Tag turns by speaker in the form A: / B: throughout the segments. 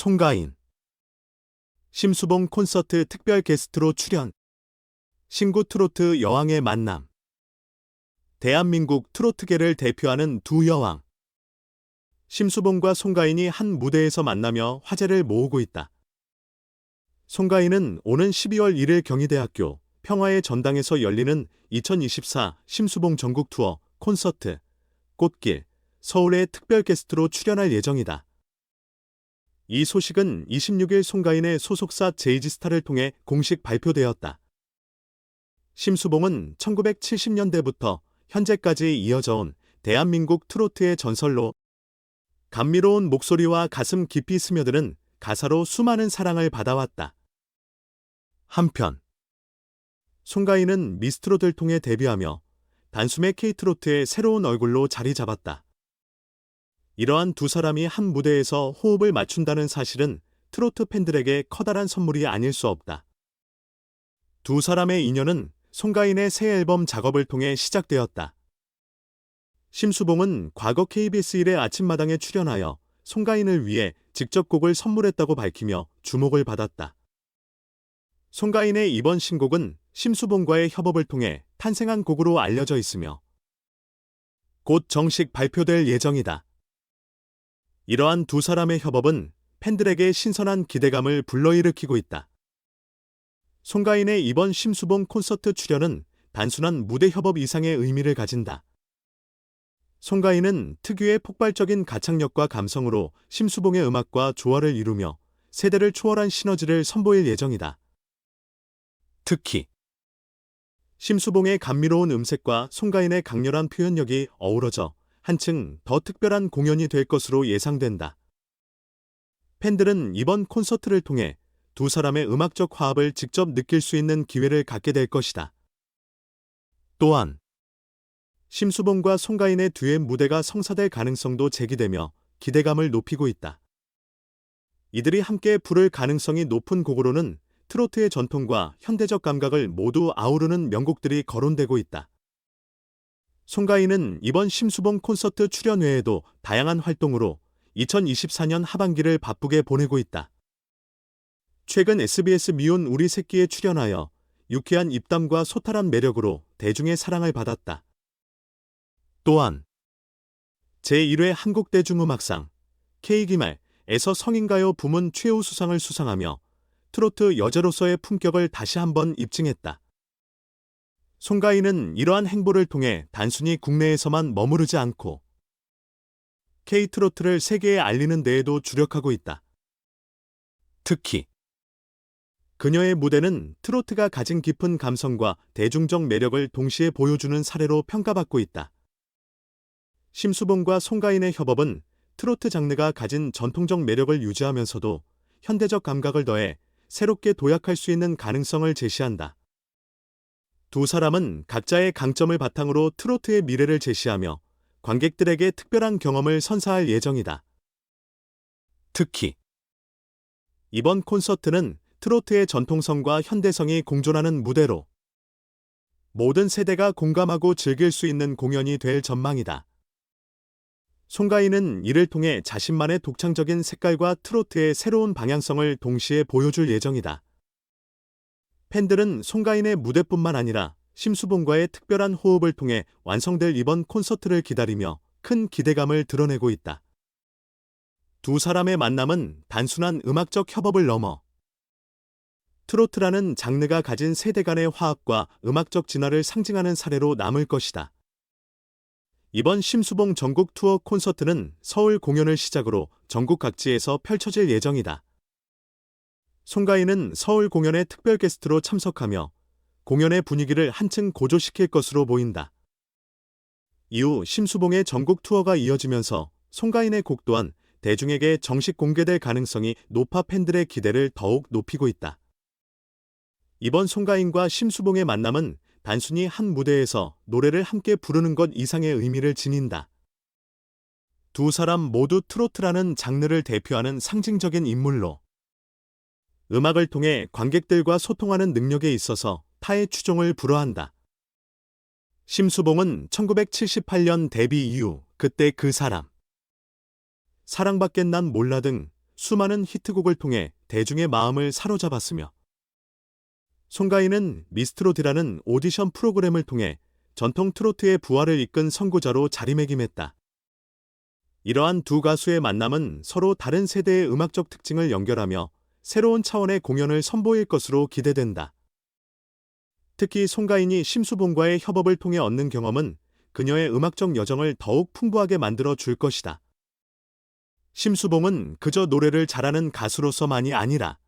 A: 송가인 심수봉 콘서트 특별 게스트로 출연 신구 트로트 여왕의 만남 대한민국 트로트계를 대표하는 두 여왕 심수봉과 송가인이 한 무대에서 만나며 화제를 모으고 있다. 송가인은 오는 12월 1일 경희대학교 평화의 전당에서 열리는 2024 심수봉 전국 투어 콘서트 꽃길 서울의 특별 게스트로 출연할 예정이다. 이 소식은 26일 송가인의 소속사 제이지스타를 통해 공식 발표되었다. 심수봉은 1970년대부터 현재까지 이어져 온 대한민국 트로트의 전설로 감미로운 목소리와 가슴 깊이 스며드는 가사로 수많은 사랑을 받아왔다. 한편 송가인은 미스트롯을 통해 데뷔하며 단숨에 K트로트의 새로운 얼굴로 자리 잡았다. 이러한 두 사람이 한 무대에서 호흡을 맞춘다는 사실은 트로트 팬들에게 커다란 선물이 아닐 수 없다. 두 사람의 인연은 송가인의 새 앨범 작업을 통해 시작되었다. 심수봉은 과거 KBS 1의 아침마당에 출연하여 송가인을 위해 직접 곡을 선물했다고 밝히며 주목을 받았다. 송가인의 이번 신곡은 심수봉과의 협업을 통해 탄생한 곡으로 알려져 있으며 곧 정식 발표될 예정이다. 이러한 두 사람의 협업은 팬들에게 신선한 기대감을 불러일으키고 있다. 송가인의 이번 심수봉 콘서트 출연은 단순한 무대 협업 이상의 의미를 가진다. 송가인은 특유의 폭발적인 가창력과 감성으로 심수봉의 음악과 조화를 이루며 세대를 초월한 시너지를 선보일 예정이다. 특히 심수봉의 감미로운 음색과 송가인의 강렬한 표현력이 어우러져 한층 더 특별한 공연이 될 것으로 예상된다. 팬들은 이번 콘서트를 통해 두 사람의 음악적 화합을 직접 느낄 수 있는 기회를 갖게 될 것이다. 또한 심수봉과 송가인의 듀엣 무대가 성사될 가능성도 제기되며 기대감을 높이고 있다. 이들이 함께 부를 가능성이 높은 곡으로는 트로트의 전통과 현대적 감각을 모두 아우르는 명곡들이 거론되고 있다. 송가인은 이번 심수봉 콘서트 출연 외에도 다양한 활동으로 2024년 하반기를 바쁘게 보내고 있다. 최근 SBS 미혼 우리 새끼에 출연하여 유쾌한 입담과 소탈한 매력으로 대중의 사랑을 받았다. 또한 제1회 한국대중음악상 K기말에서 성인가요 부문 최우수상을 수상하며 트로트 여자로서의 품격을 다시 한번 입증했다. 송가인은 이러한 행보를 통해 단순히 국내에서만 머무르지 않고 K트로트를 세계에 알리는 데에도 주력하고 있다. 특히 그녀의 무대는 트로트가 가진 깊은 감성과 대중적 매력을 동시에 보여주는 사례로 평가받고 있다. 심수봉과 송가인의 협업은 트로트 장르가 가진 전통적 매력을 유지하면서도 현대적 감각을 더해 새롭게 도약할 수 있는 가능성을 제시한다. 두 사람은 각자의 강점을 바탕으로 트로트의 미래를 제시하며 관객들에게 특별한 경험을 선사할 예정이다. 특히 이번 콘서트는 트로트의 전통성과 현대성이 공존하는 무대로 모든 세대가 공감하고 즐길 수 있는 공연이 될 전망이다. 송가인은 이를 통해 자신만의 독창적인 색깔과 트로트의 새로운 방향성을 동시에 보여줄 예정이다. 팬들은 송가인의 무대뿐만 아니라 심수봉과의 특별한 호흡을 통해 완성될 이번 콘서트를 기다리며 큰 기대감을 드러내고 있다. 두 사람의 만남은 단순한 음악적 협업을 넘어 트로트라는 장르가 가진 세대 간의 화합과 음악적 진화를 상징하는 사례로 남을 것이다. 이번 심수봉 전국 투어 콘서트는 서울 공연을 시작으로 전국 각지에서 펼쳐질 예정이다. 송가인은 서울 공연의 특별 게스트로 참석하며 공연의 분위기를 한층 고조시킬 것으로 보인다. 이후 심수봉의 전국 투어가 이어지면서 송가인의 곡 또한 대중에게 정식 공개될 가능성이 높아 팬들의 기대를 더욱 높이고 있다. 이번 송가인과 심수봉의 만남은 단순히 한 무대에서 노래를 함께 부르는 것 이상의 의미를 지닌다. 두 사람 모두 트로트라는 장르를 대표하는 상징적인 인물로 음악을 통해 관객들과 소통하는 능력에 있어서 타의 추종을 불허한다. 심수봉은 1978년 데뷔 이후 그때 그 사람, 사랑받겠 난 몰라 등 수많은 히트곡을 통해 대중의 마음을 사로잡았으며 송가인은 미스트롯이라는 오디션 프로그램을 통해 전통 트로트의 부활을 이끈 선구자로 자리매김했다. 이러한 두 가수의 만남은 서로 다른 세대의 음악적 특징을 연결하며 새로운 차원의 공연을 선보일 것으로 기대된다. 특히 송가인이 심수봉과의 협업을 통해 얻는 경험은 그녀의 음악적 여정을 더욱 풍부하게 만들어 줄 것이다. 심수봉은 그저 노래를 잘하는 가수로서만이 아니라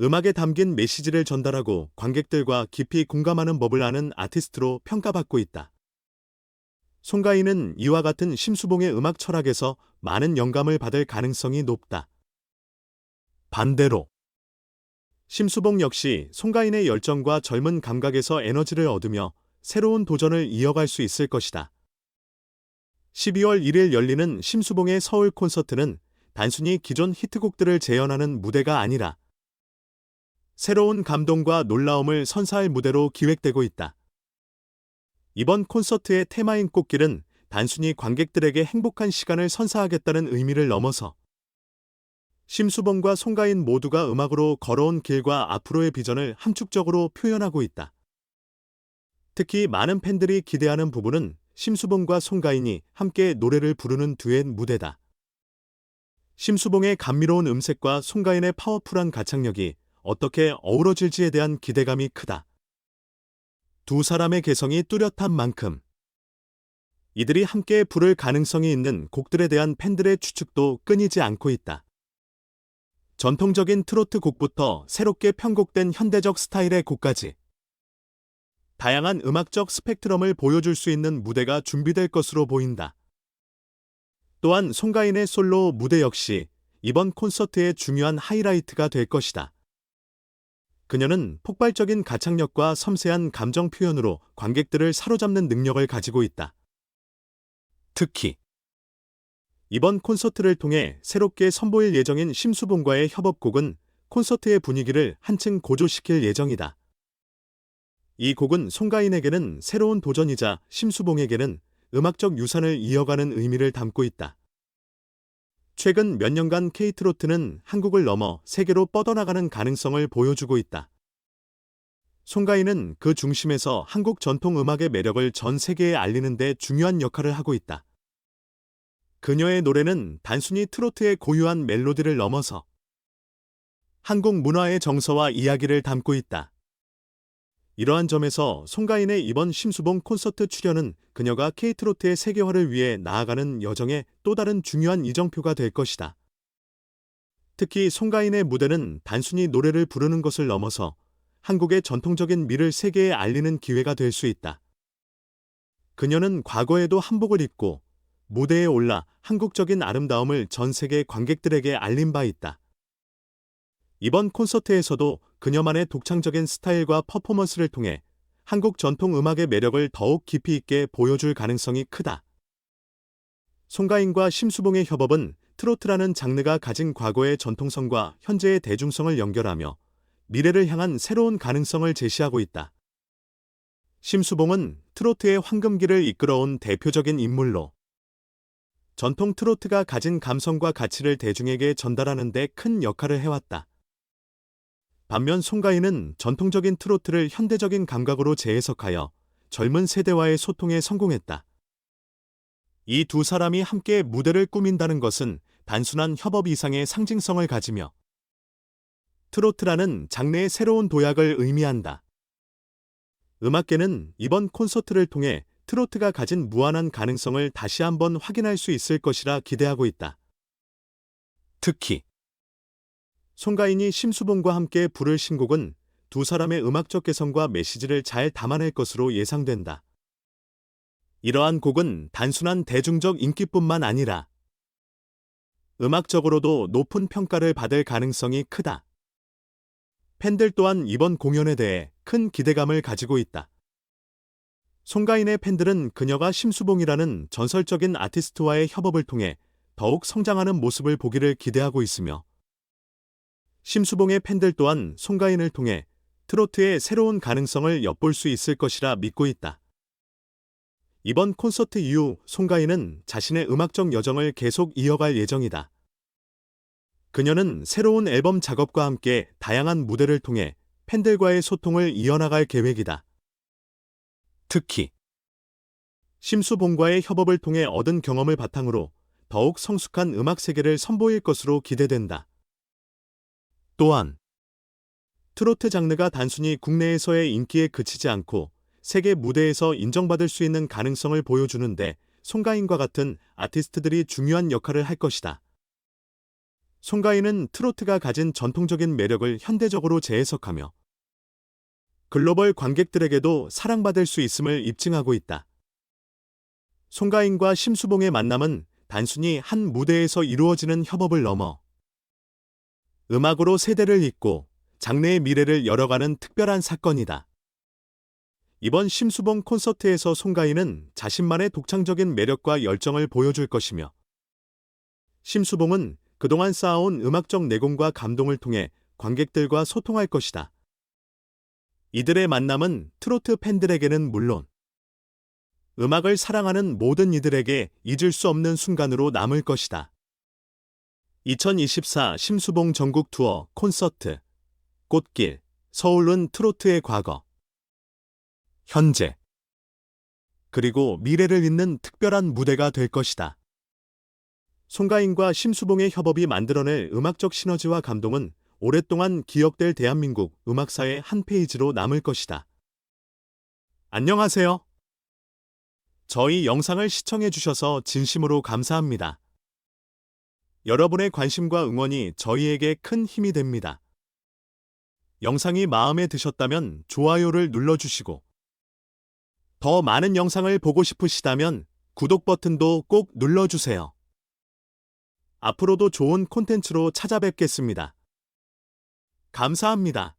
A: 음악에 담긴 메시지를 전달하고 관객들과 깊이 공감하는 법을 아는 아티스트로 평가받고 있다. 송가인은 이와 같은 심수봉의 음악 철학에서 많은 영감을 받을 가능성이 높다. 반대로 심수봉 역시 송가인의 열정과 젊은 감각에서 에너지를 얻으며 새로운 도전을 이어갈 수 있을 것이다. 12월 1일 열리는 심수봉의 서울 콘서트는 단순히 기존 히트곡들을 재현하는 무대가 아니라 새로운 감동과 놀라움을 선사할 무대로 기획되고 있다. 이번 콘서트의 테마인 꽃길은 단순히 관객들에게 행복한 시간을 선사하겠다는 의미를 넘어서 심수봉과 송가인 모두가 음악으로 걸어온 길과 앞으로의 비전을 함축적으로 표현하고 있다. 특히 많은 팬들이 기대하는 부분은 심수봉과 송가인이 함께 노래를 부르는 듀엣 무대다. 심수봉의 감미로운 음색과 송가인의 파워풀한 가창력이 어떻게 어우러질지에 대한 기대감이 크다. 두 사람의 개성이 뚜렷한 만큼 이들이 함께 부를 가능성이 있는 곡들에 대한 팬들의 추측도 끊이지 않고 있다. 전통적인 트로트 곡부터 새롭게 편곡된 현대적 스타일의 곡까지 다양한 음악적 스펙트럼을 보여줄 수 있는 무대가 준비될 것으로 보인다. 또한 송가인의 솔로 무대 역시 이번 콘서트의 중요한 하이라이트가 될 것이다. 그녀는 폭발적인 가창력과 섬세한 감정 표현으로 관객들을 사로잡는 능력을 가지고 있다. 특히 이번 콘서트를 통해 새롭게 선보일 예정인 심수봉과의 협업곡은 콘서트의 분위기를 한층 고조시킬 예정이다. 이 곡은 송가인에게는 새로운 도전이자 심수봉에게는 음악적 유산을 이어가는 의미를 담고 있다. 최근 몇 년간 케이트로트는 한국을 넘어 세계로 뻗어나가는 가능성을 보여주고 있다. 송가인은 그 중심에서 한국 전통 음악의 매력을 전 세계에 알리는 데 중요한 역할을 하고 있다. 그녀의 노래는 단순히 트로트의 고유한 멜로디를 넘어서 한국 문화의 정서와 이야기를 담고 있다. 이러한 점에서 송가인의 이번 심수봉 콘서트 출연은 그녀가 케이트로트의 세계화를 위해 나아가는 여정의 또 다른 중요한 이정표가 될 것이다. 특히 송가인의 무대는 단순히 노래를 부르는 것을 넘어서 한국의 전통적인 미를 세계에 알리는 기회가 될 수 있다. 그녀는 과거에도 한복을 입고 무대에 올라 한국적인 아름다움을 전 세계 관객들에게 알린 바 있다. 이번 콘서트에서도 그녀만의 독창적인 스타일과 퍼포먼스를 통해 한국 전통 음악의 매력을 더욱 깊이 있게 보여줄 가능성이 크다. 송가인과 심수봉의 협업은 트로트라는 장르가 가진 과거의 전통성과 현재의 대중성을 연결하며 미래를 향한 새로운 가능성을 제시하고 있다. 심수봉은 트로트의 황금기를 이끌어온 대표적인 인물로 전통 트로트가 가진 감성과 가치를 대중에게 전달하는 데 큰 역할을 해왔다. 반면 송가인은 전통적인 트로트를 현대적인 감각으로 재해석하여 젊은 세대와의 소통에 성공했다. 이 두 사람이 함께 무대를 꾸민다는 것은 단순한 협업 이상의 상징성을 가지며 트로트라는 장르의 새로운 도약을 의미한다. 음악계는 이번 콘서트를 통해 트로트가 가진 무한한 가능성을 다시 한번 확인할 수 있을 것이라 기대하고 있다. 특히 송가인이 심수봉과 함께 부를 신곡은 두 사람의 음악적 개성과 메시지를 잘 담아낼 것으로 예상된다. 이러한 곡은 단순한 대중적 인기뿐만 아니라 음악적으로도 높은 평가를 받을 가능성이 크다. 팬들 또한 이번 공연에 대해 큰 기대감을 가지고 있다. 송가인의 팬들은 그녀가 심수봉이라는 전설적인 아티스트와의 협업을 통해 더욱 성장하는 모습을 보기를 기대하고 있으며 심수봉의 팬들 또한 송가인을 통해 트로트의 새로운 가능성을 엿볼 수 있을 것이라 믿고 있다. 이번 콘서트 이후 송가인은 자신의 음악적 여정을 계속 이어갈 예정이다. 그녀는 새로운 앨범 작업과 함께 다양한 무대를 통해 팬들과의 소통을 이어나갈 계획이다. 특히 심수봉과의 협업을 통해 얻은 경험을 바탕으로 더욱 성숙한 음악 세계를 선보일 것으로 기대된다. 또한 트로트 장르가 단순히 국내에서의 인기에 그치지 않고 세계 무대에서 인정받을 수 있는 가능성을 보여주는데 송가인과 같은 아티스트들이 중요한 역할을 할 것이다. 송가인은 트로트가 가진 전통적인 매력을 현대적으로 재해석하며 글로벌 관객들에게도 사랑받을 수 있음을 입증하고 있다. 송가인과 심수봉의 만남은 단순히 한 무대에서 이루어지는 협업을 넘어 음악으로 세대를 잇고 장래의 미래를 열어가는 특별한 사건이다. 이번 심수봉 콘서트에서 송가인은 자신만의 독창적인 매력과 열정을 보여줄 것이며 심수봉은 그동안 쌓아온 음악적 내공과 감동을 통해 관객들과 소통할 것이다. 이들의 만남은 트로트 팬들에게는 물론 음악을 사랑하는 모든 이들에게 잊을 수 없는 순간으로 남을 것이다. 2024 심수봉 전국 투어 콘서트 꽃길 서울은 트로트의 과거 현재 그리고 미래를 잇는 특별한 무대가 될 것이다. 송가인과 심수봉의 협업이 만들어낼 음악적 시너지와 감동은 오랫동안 기억될 대한민국 음악사의 한 페이지로 남을 것이다. 안녕하세요. 저희 영상을 시청해 주셔서 진심으로 감사합니다. 여러분의 관심과 응원이 저희에게 큰 힘이 됩니다. 영상이 마음에 드셨다면 좋아요를 눌러주시고, 더 많은 영상을 보고 싶으시다면 구독 버튼도 꼭 눌러주세요. 앞으로도 좋은 콘텐츠로 찾아뵙겠습니다. 감사합니다.